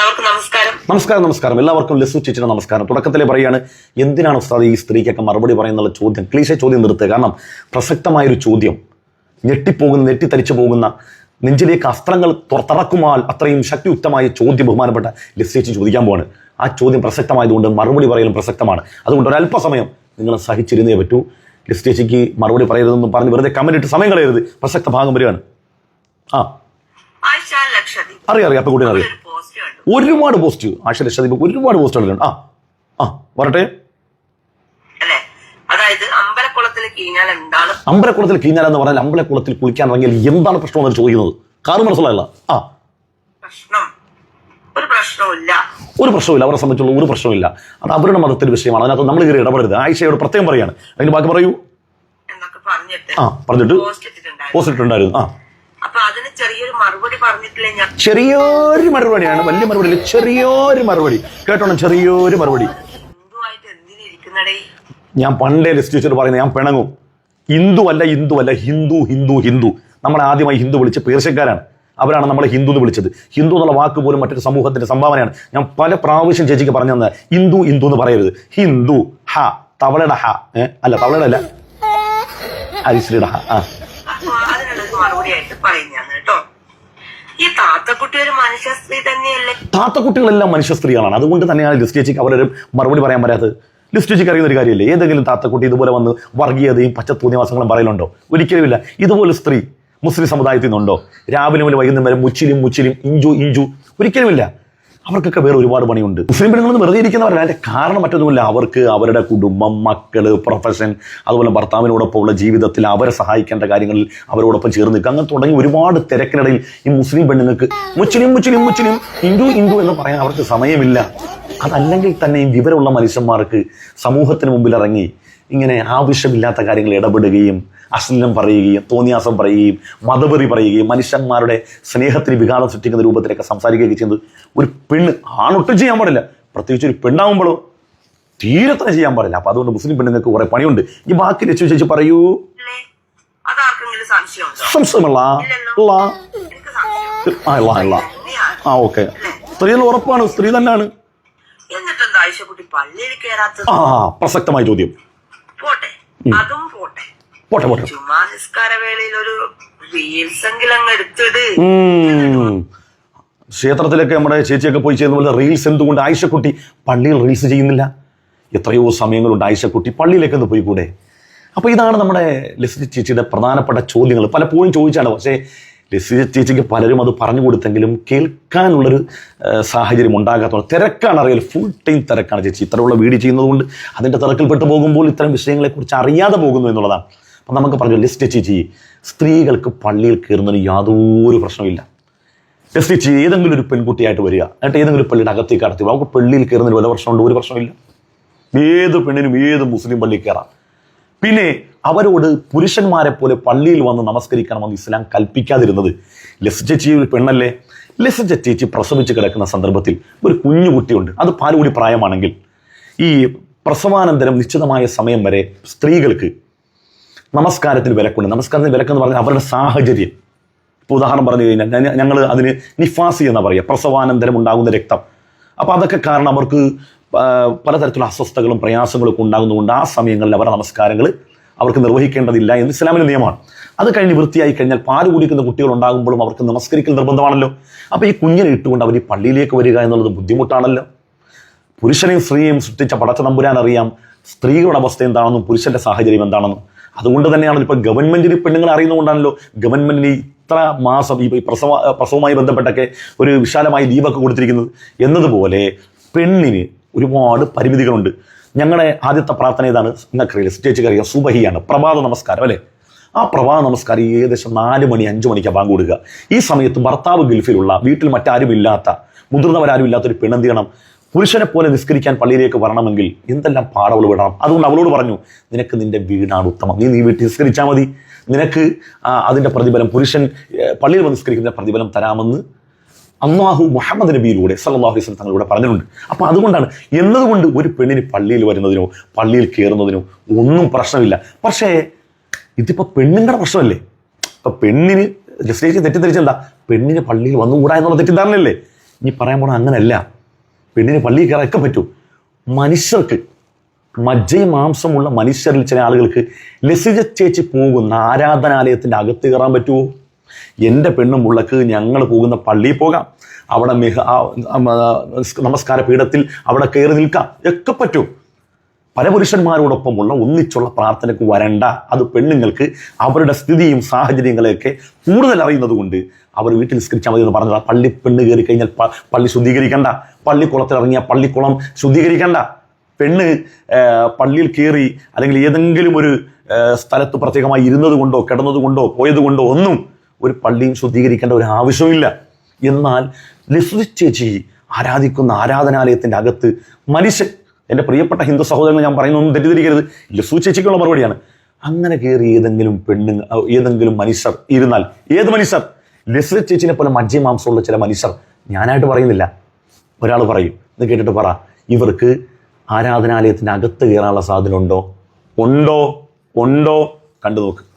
എല്ലാവർക്കും നമസ്കാരം. നമസ്കാരം നമസ്കാരം. എല്ലാവർക്കും ലസു ചേച്ചിയുടെ നമസ്കാരം. തുടക്കത്തിലെ പറയാണ് എന്തിനാണ് ഉസ്താദ് ഈ സ്ത്രീക്കൊക്കെ മറുപടി പറയുന്നുള്ള ചോദ്യം? ക്ലീശ ചോദ്യം നിർത്തുക. കാരണം പ്രസക്തമായ ഒരു ചോദ്യം. ഞെട്ടിപ്പോകുന്ന ഞെട്ടിത്തരിച്ചു പോകുന്ന നെഞ്ചിലേക്ക് അസ്ത്രങ്ങൾ തുറത്തറക്കുമാൽ അത്രയും ശക്തിയുക്തമായ ചോദ്യം ബഹുമാനപ്പെട്ട ലസ് ചേച്ചി ചോദിക്കാൻ പോവാണ്. ആ ചോദ്യം പ്രസക്തമായതുകൊണ്ട് മറുപടി പറയലും പ്രസക്തമാണ്. അതുകൊണ്ട് ഒരല്പസമയം നിങ്ങൾ സഹിച്ചിരുന്നേ പറ്റൂ. ലസ് ചേച്ചിക്ക് മറുപടി പറയരുതെന്നും പറഞ്ഞ് വെറുതെ കമന്റ് ഇട്ട് സമയം കളയരുത്. പ്രസക്ത ഭാഗം വരികയാണ്. ആ. അറിയാം അറിയാം. അപ്പൊ കൂട്ടിനെ അറിയാം. ഒരുപാട് പോസ്റ്റ്. ആശ ലക്ഷദ്വീപ് ഒരുപാട് പോസ്റ്റുകളുണ്ട് ആ ആ വരട്ടെ. അമ്പലക്കുളത്തിൽ കീഞ്ഞാൽ എന്ന് പറഞ്ഞാൽ അമ്പലക്കുളത്തിൽ കുളിക്കാൻ ഇറങ്ങിയാൽ എന്താണ് പ്രശ്നം എന്ന് ചോദിക്കുന്നത്? കാറ് മനസ്സിലായല്ല. ആ. പ്രശ്നം. ഒരു പ്രശ്നമില്ല അവരെ സംബന്ധിച്ചുള്ള ഒരു പ്രശ്നമില്ല അത് അവരുടെ മതത്തിന്റെ വിഷയമാണ്. അതിനകത്ത് നമ്മൾ കയറി ഇടപെടരുത്. ആയിഷയോട് പ്രത്യേകം പറയാണ്. അതിന് ബാക്കി പറയൂ. ആ പറഞ്ഞിട്ട് പോസ്റ്റ് ഇട്ടിട്ടുണ്ടായിരുന്നു. ആ. ചെറിയൊരു മറുപടിയാണ് വലിയ മറുപടി ചെറിയൊരു മറുപടി. കേട്ടോണം ചെറിയൊരു മറുപടി. ഞാൻ പണ്ടേ ലിസ്റ്റ് പറയുന്നത് ഞാൻ പിണങ്ങും. ഹിന്ദു അല്ല ഹിന്ദു അല്ല ഹിന്ദു ഹിന്ദു ഹിന്ദു. നമ്മളെ ആദ്യമായി ഹിന്ദു വിളിച്ച പേർഷ്യക്കാരാണ്. അവരാണ് നമ്മളെ ഹിന്ദു എന്ന് വിളിച്ചത്. ഹിന്ദു എന്നുള്ള വാക്ക് പോലും മറ്റൊരു സമൂഹത്തിന്റെ സംഭാവനയാണ്. ഞാൻ പല പ്രാവശ്യം ചേച്ചിക്ക് പറഞ്ഞു തന്നെ ഹിന്ദു ഹിന്ദു എന്ന് പറയരുത്. ഹിന്ദു ഹ തവളയുടെ ഹ അല്ല തവളയുടെ അല്ല. അരിശ്രീയുടെ ഹ ആ. അതിനുള്ളൊരു മറുപടി പറയുന്നതാണ് കേട്ടോ. ഈ ഒരു മനുഷ്യ താത്തക്കുട്ടികളെല്ലാം മനുഷ്യ സ്ത്രീകളാണ്. അതുകൊണ്ട് തന്നെയാണ് ലിസ്റ്റ് ചേച്ചിക്ക് അവരൊരു മറുപടി പറയാൻ വരാത്തത് ലിസ്റ്റ് ചേച്ചിക്ക് അറിയുന്ന ഒരു കാര്യമില്ലേ? ഏതെങ്കിലും താത്തക്കുട്ടി ഇതുപോലെ വന്ന് വർഗീയതയും പച്ചത്തൂന്നിവാസങ്ങളും പറയലുണ്ടോ? ഒരിക്കലുമില്ല. ഇതുപോലെ സ്ത്രീ മുസ്ലിം സമുദായത്തിൽ നിന്നുണ്ടോ? രാവിലെ മുതൽ വൈകുന്നേരം മുച്ചിലും മുച്ചിലും ഇഞ്ചു ഇഞ്ചു. ഒരിക്കലുമില്ല. അവർക്കൊക്കെ വേറെ ഒരുപാട് പണിയുണ്ട്. മുസ്ലിം പെണ്ണുങ്ങൾ വെറുതെ ഇരിക്കുന്നവരല്ല. അതിന്റെ കാരണം മറ്റൊന്നുമില്ല. അവർക്ക് അവരുടെ കുടുംബം മക്കൾ പ്രൊഫഷൻ അതുപോലെ ഭർത്താവിനോടൊപ്പമുള്ള ജീവിതത്തിൽ അവരെ സഹായിക്കേണ്ട കാര്യങ്ങളിൽ അവരോടൊപ്പം ചേർന്ന് നിൽക്കുക. അങ്ങനെ തുടങ്ങി ഒരുപാട് തിരക്കിനിടയിൽ ഈ മുസ്ലിം പെണ്ണുങ്ങൾക്ക് മുസ്ലിം മുസ്ലിം മുസ്ലിം ഹിന്ദു ഹിന്ദു എന്ന് പറയാൻ അവർക്ക് സമയമില്ല. അതല്ലെങ്കിൽ തന്നെയും വിവരമുള്ള മനുഷ്യന്മാർക്ക് സമൂഹത്തിന് മുമ്പിൽ ഇറങ്ങി ഇങ്ങനെ ആവശ്യമില്ലാത്ത കാര്യങ്ങൾ ഇടപെടുകയും അശ്ലീലം പറയുകയും തോന്നിയാസം പറയുകയും മതപെറി പറയുകയും മനുഷ്യന്മാരുടെ സ്നേഹത്തിന് വികാരം സൃഷ്ടിക്കുന്ന രൂപത്തിലൊക്കെ സംസാരിക്കുകയൊക്കെ ചെയ്യുന്നത് ഒരു പെണ്ണ് ആണൊട്ടും ചെയ്യാൻ പാടില്ല. പ്രത്യേകിച്ച് ഒരു പെണ്ണാവുമ്പോഴോ തീരെ തന്നെ ചെയ്യാൻ പാടില്ല. അപ്പൊ അതുകൊണ്ട് മുസ്ലിം പെണ്ണുങ്ങൾക്ക് കുറെ പണിയുണ്ട്. ഈ ബാക്കി രക്ഷ ചേച്ചി പറയൂ. സംശയമല്ല. ആ ഓക്കെ. സ്ത്രീ ഉറപ്പാണ്. സ്ത്രീ തന്നെയാണ്. എന്നിട്ടെന്താ ആയിഷക്കുട്ടി പള്ളിയിൽ ആ പ്രസക്തമായ ചോദ്യം. പോട്ടെ. അതും പോട്ടെ. പോട്ടെ പോട്ടെ. ചുമ്മാ നിസ്കാര വേളയിൽ ഒരു റീൽസ് എങ്കിലും അങ്ങ് എടുത്തിട്. ക്ഷേത്രത്തിലൊക്കെ നമ്മുടെ ചേച്ചിയൊക്കെ പോയി ചെയ്യുന്ന പോലെ റീൽസ് എന്തുകൊണ്ട്? ആയിഷക്കുട്ടി പള്ളിയിൽ റീൽസ് ചെയ്യുന്നില്ല. എത്രയോ സമയങ്ങളുണ്ട് ആയിഷക്കുട്ടി പള്ളിയിലേക്ക് ഒന്ന് പോയി കൂടെ അപ്പോൾ ഇതാണ് നമ്മുടെ ലിസ്റ്റ് ചേച്ചിയുടെ പ്രധാനപ്പെട്ട ചോദ്യങ്ങൾ. പലപ്പോഴും ചോദിച്ചാണ്. പക്ഷേ ലസിത ചേച്ചിക്ക് പലരും അത് പറഞ്ഞു കൊടുത്തെങ്കിലും കേൾക്കാനുള്ളൊരു സാഹചര്യം ഉണ്ടാകാത്തത് തിരക്കാണ് അറിയൽ. ഫുൾ ടൈം തിരക്കാണ് ചേച്ചി. ഇത്രയുള്ള വീട് ചെയ്യുന്നതുകൊണ്ട് അതിന്റെ തിരക്കിൽപ്പെട്ട് പോകുമ്പോൾ ഇത്തരം വിഷയങ്ങളെക്കുറിച്ച് അറിയാതെ പോകുന്നു എന്നുള്ളതാണ്. അപ്പം നമുക്ക് പറഞ്ഞു ലിസ്റ്റ് ചേച്ചി സ്ത്രീകൾക്ക് പള്ളിയിൽ കയറുന്നതിന് യാതൊരു പ്രശ്നമില്ല ലിസ്റ്റ് ചേച്ചി ഏതെങ്കിലും ഒരു പെൺകുട്ടിയായിട്ട് വരിക. എന്നിട്ട് ഏതെങ്കിലും പള്ളിയുടെ അകത്തേക്ക് കടത്തി അവർക്ക് പള്ളിയിൽ കയറുന്നതിന് വല്ല പ്രശ്നമുണ്ട്? ഒരു പ്രശ്നമില്ല ഏത് പെണ്ണിനും ഏത് മുസ്ലിം പള്ളിയിൽ കയറാം. പിന്നെ അവരോട് പുരുഷന്മാരെ പോലെ പള്ളിയിൽ വന്ന് നമസ്കരിക്കണമെന്ന് ഇസ്ലാം കൽപ്പിക്കാതിരുന്നത്. ലസ് ചേച്ചി ഒരു പെണ്ണല്ലേ? ലസ് ചേച്ചി പ്രസവിച്ച് കിടക്കുന്ന സന്ദർഭത്തിൽ ഒരു കുഞ്ഞു കുട്ടിയുണ്ട്. അത് പാലുകൂടി പ്രായമാണെങ്കിൽ. ഈ പ്രസവാനന്തരം നിശ്ചിതമായ സമയം വരെ സ്ത്രീകൾക്ക് നമസ്കാരത്തിന് വിലക്കുണ്ട്. നമസ്കാരത്തിന് വിലക്കെന്ന് പറഞ്ഞാൽ അവരുടെ സാഹചര്യം. ഇപ്പോൾ ഉദാഹരണം പറഞ്ഞു കഴിഞ്ഞാൽ ഞങ്ങൾ അതിന് നിഫാസി എന്ന് പറയുക പ്രസവാനന്തരം ഉണ്ടാകുന്ന രക്തം. അപ്പോൾ അതൊക്കെ കാരണം അവർക്ക് പലതരത്തിലുള്ള അസ്വസ്ഥകളും പ്രയാസങ്ങളും ഒക്കെ ഉണ്ടാകുന്നതുകൊണ്ട് ആ സമയങ്ങളിൽ അവരുടെ നമസ്കാരങ്ങൾ അവർക്ക് നിർവഹിക്കേണ്ടതില്ല എന്ന് ഇസ്ലാമിന്റെ നിയമമാണ്. അത് കഴിഞ്ഞ് വൃത്തിയായി കഴിഞ്ഞാൽ പാൽ കുടിക്കുന്ന കുട്ടികൾ ഉണ്ടാകുമ്പോഴും അവർക്ക് നമസ്കരിക്കൽ നിർബന്ധമാണല്ലോ. അപ്പോൾ ഈ കുഞ്ഞിനെ ഇട്ടുകൊണ്ട് അവർ ഈ പള്ളിയിലേക്ക് വരിക എന്നുള്ളത് ബുദ്ധിമുട്ടാണല്ലോ. പുരുഷനെയും സ്ത്രീയെയും സൃഷ്ടിച്ച പടച്ച നമ്പുരാൻ അറിയാം സ്ത്രീകളുടെ അവസ്ഥ എന്താണെന്നും പുരുഷന്റെ സാഹചര്യം എന്താണെന്നും. അതുകൊണ്ട് തന്നെയാണ് ഇപ്പൊ ഗവൺമെന്റിന് പെണ്ണുങ്ങൾ അറിയുന്നതുകൊണ്ടാണല്ലോ ഗവൺമെന്റിന് ഇത്ര മാസം ഈ പ്രസവ പ്രസവവുമായി ബന്ധപ്പെട്ടൊക്കെ ഒരു വിശാലമായ ലീവൊക്കെ കൊടുത്തിരിക്കുന്നത്. എന്നതുപോലെ പെണ്ണിന് ഒരുപാട് പരിമിതികളുണ്ട്. ഞങ്ങളുടെ ആദ്യത്തെ പ്രാർത്ഥന ഏതാണ് നിങ്ങൾക്കറിയില്ല? സ്റ്റേജ് അറിയാം സുബഹിയാണ്. പ്രഭാത നമസ്കാരം അല്ലേ? ആ പ്രഭാത നമസ്കാരം ഏകദേശം നാല് മണി അഞ്ചു മണിക്കാണ് ബാങ്ക് കൊടുക്കുക. ഈ സമയത്ത് ഭർത്താവ് ഗൾഫിലുള്ള വീട്ടിൽ മറ്റാരും ഇല്ലാത്ത മുതിർന്നവരാരും ഇല്ലാത്ത ഒരു പെണ്ണെന്ത് ചെയ്യണം പുരുഷനെ പോലെ നിസ്കരിക്കാൻ പള്ളിയിലേക്ക് വരണമെങ്കിൽ എന്തെല്ലാം പാടവൾ വിടണം? അതുകൊണ്ട് അവളോട് പറഞ്ഞു നിനക്ക് നിന്റെ വീടാണ് ഉത്തമം. നീ നീ വീട്ടിൽ നിസ്കരിച്ചാൽ മതി. നിനക്ക് അതിന്റെ പ്രതിഫലം പുരുഷൻ പള്ളിയിൽ വന്ന് നിസ്കരിക്കുന്ന പ്രതിഫലം തരാമെന്ന് അള്ളാഹു മുഹമ്മദ് നബിയിലൂടെ സല്ലാഹു അലൈഹി തങ്ങളിലൂടെ പറഞ്ഞിട്ടുണ്ട്. അപ്പൊ അതുകൊണ്ടാണ് എന്നതുകൊണ്ട് ഒരു പെണ്ണിന് പള്ളിയിൽ വരുന്നതിനോ പള്ളിയിൽ കയറുന്നതിനോ ഒന്നും പ്രശ്നമില്ല. പക്ഷേ ഇതിപ്പോ പെണ്ണുങ്ങളുടെ പ്രശ്നമല്ലേ? ഇപ്പൊ പെണ്ണിന് ജസ്റ്റേജ് തെറ്റിദ്ധരിച്ചെന്താ? പെണ്ണിന് പള്ളിയിൽ വന്നുകൂടാ എന്നുള്ള തെറ്റിദ്ധാരണയല്ലേ? ഇനി പറയാൻ പോണ അങ്ങനല്ല. പെണ്ണിന് പള്ളിയിൽ കയറാൻ പറ്റൂ. മനുഷ്യർക്ക് മജ്ജയും മാംസമുള്ള മനുഷ്യരിൽ ചില ആളുകൾക്ക് ലസിജ ചേച്ചി പോകുന്ന ആരാധനാലയത്തിന്റെ അകത്ത് കയറാൻ പറ്റുമോ എന്റെ പെണ്ണും മുള്ളക്ക് ഞങ്ങൾ പോകുന്ന പള്ളിയിൽ പോകാം. അവിടെ മിഹ നമസ്കാര പീഠത്തിൽ അവിടെ കയറി നിൽക്കാം. ഒക്കെ പറ്റും. പല പുരുഷന്മാരോടൊപ്പമുള്ള ഒന്നിച്ചുള്ള പ്രാർത്ഥനയ്ക്ക് വരണ്ട. അത് പെണ്ണുങ്ങൾക്ക് അവരുടെ സ്ഥിതിയും സാഹചര്യങ്ങളെയൊക്കെ കൂടുതൽ അറിയുന്നത് കൊണ്ട് അവർ വീട്ടിൽ നിസ്കരിച്ചാൽ മതി എന്ന് പറഞ്ഞത്. പള്ളി പെണ്ണ് കയറി കഴിഞ്ഞാൽ പള്ളി ശുദ്ധീകരിക്കണ്ട. പള്ളിക്കുളത്തിൽ ഇറങ്ങിയ പള്ളിക്കുളം ശുദ്ധീകരിക്കണ്ട. പെണ്ണ് പള്ളിയിൽ കയറി അല്ലെങ്കിൽ ഏതെങ്കിലും ഒരു സ്ഥലത്ത് പ്രത്യേകമായി ഇരുന്നത് കൊണ്ടോ കിടന്നത് കൊണ്ടോ പോയത് കൊണ്ടോ ഒന്നും ഒരു പള്ളിയും ശുദ്ധീകരിക്കേണ്ട ഒരു ആവശ്യമില്ല എന്നാൽ ലിസ്ലി ആരാധിക്കുന്ന ആരാധനാലയത്തിന്റെ അകത്ത് മനുഷ്യൻ എന്റെ പ്രിയപ്പെട്ട ഹിന്ദു സഹോദരങ്ങൾ ഞാൻ പറയുന്നൊന്നും തെറ്റിദ്ധരിക്കരുത്. ലിസു ചേച്ചിക്കുള്ള മറുപടിയാണ്. അങ്ങനെ കയറി ഏതെങ്കിലും പെണ്ണു ഏതെങ്കിലും മനുഷ്യർ ഇരുന്നാൽ ഏത് മനുഷ്യർ? ലിസ്ലി ചേച്ചിനെ പോലെ മജ്ജ മാംസമുള്ള ചില മനുഷ്യർ ഞാനായിട്ട് പറയുന്നില്ല. ഒരാൾ പറയും ഇത് കേട്ടിട്ട് പറ ഇവർക്ക് ആരാധനാലയത്തിന്റെ അകത്ത് കയറാനുള്ള സാധ്യത ഉണ്ടോ? ഉണ്ടോ? ഉണ്ടോ? കണ്ടു നോക്ക്.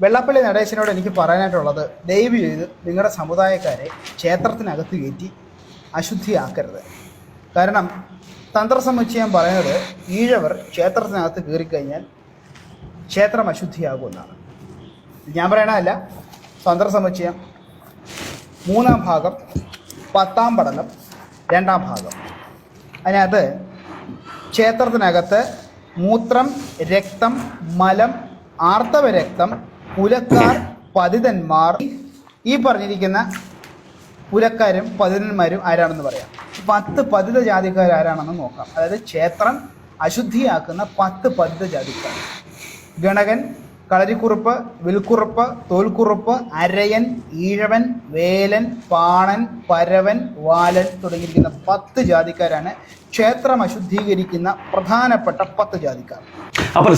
വെള്ളാപ്പള്ളി നടേശനോട് എനിക്ക് പറയാനായിട്ടുള്ളത് ദയവ് ചെയ്ത് നിങ്ങളുടെ സമുദായക്കാരെ ക്ഷേത്രത്തിനകത്ത് കയറ്റി അശുദ്ധിയാക്കരുത്. കാരണം തന്ത്രസമുച്ചയം പറയുന്നത് ഈഴവർ ക്ഷേത്രത്തിനകത്ത് കയറിക്കഴിഞ്ഞാൽ ക്ഷേത്രം അശുദ്ധിയാകുമെന്നാണ് ഞാൻ പറയണതല്ല തന്ത്രസമുച്ചയം മൂന്നാം ഭാഗം പത്താം പഠനം രണ്ടാം ഭാഗം. അതിനകത്ത് ക്ഷേത്രത്തിനകത്ത് മൂത്രം രക്തം മലം ആർത്തവ രക്തം പുലക്കാർ പതിതന്മാർ. ഈ പറഞ്ഞിരിക്കുന്ന പുലക്കാരും പതിതന്മാരും ആരാണെന്ന് പറയാം. പത്ത് പതിത ജാതിക്കാർ ആരാണെന്ന് നോക്കാം. അതായത് ക്ഷേത്രം അശുദ്ധിയാക്കുന്ന പത്ത് പതിത ജാതിക്കാർ ഗണകൻ കളരിക്കുറുപ്പ് വിൽക്കുറുപ്പ് തോൽക്കുറുപ്പ് അരയൻ ഈഴവൻ വേലൻ പാണൻ പരവൻ വാലൻ തുടങ്ങിയിരിക്കുന്ന പത്ത് ജാതിക്കാരാണ് ക്ഷേത്രം അശുദ്ധീകരിക്കുന്ന പ്രധാനപ്പെട്ട പത്ത് ജാതിക്കാർ. അപ്പൊ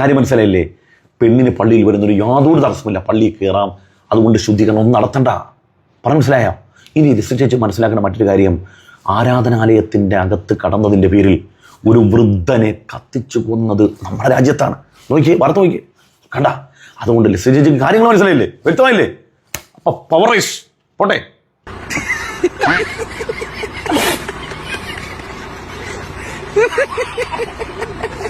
കാര്യം മനസ്സിലായില്ലേ? പെണ്ണിന് പള്ളിയിൽ വരുന്നൊരു യാതൊരു തടസ്സമില്ല പള്ളിയിൽ കയറാം അതുകൊണ്ട് ശുദ്ധീകരണം ഒന്നും നടത്തണ്ട. പറഞ്ഞു മനസ്സിലായോ? ഇനി രസിച്ചു മനസ്സിലാക്കേണ്ട മറ്റൊരു കാര്യം ആരാധനാലയത്തിന്റെ അകത്ത് കടന്നതിന്റെ പേരിൽ ഒരു വൃദ്ധനെ കത്തിച്ചു കൊന്നത് നമ്മുടെ രാജ്യത്താണ്. നോക്കിയേ വാർത്ത നോക്കിയേ. കണ്ട? അതുകൊണ്ട് ലിസ്റ്റ് കാര്യങ്ങൾ മനസ്സിലായില്ലേ? വ്യക്തമായില്ലേ? അപ്പൊ പവർ റൈസ് പോട്ടെ.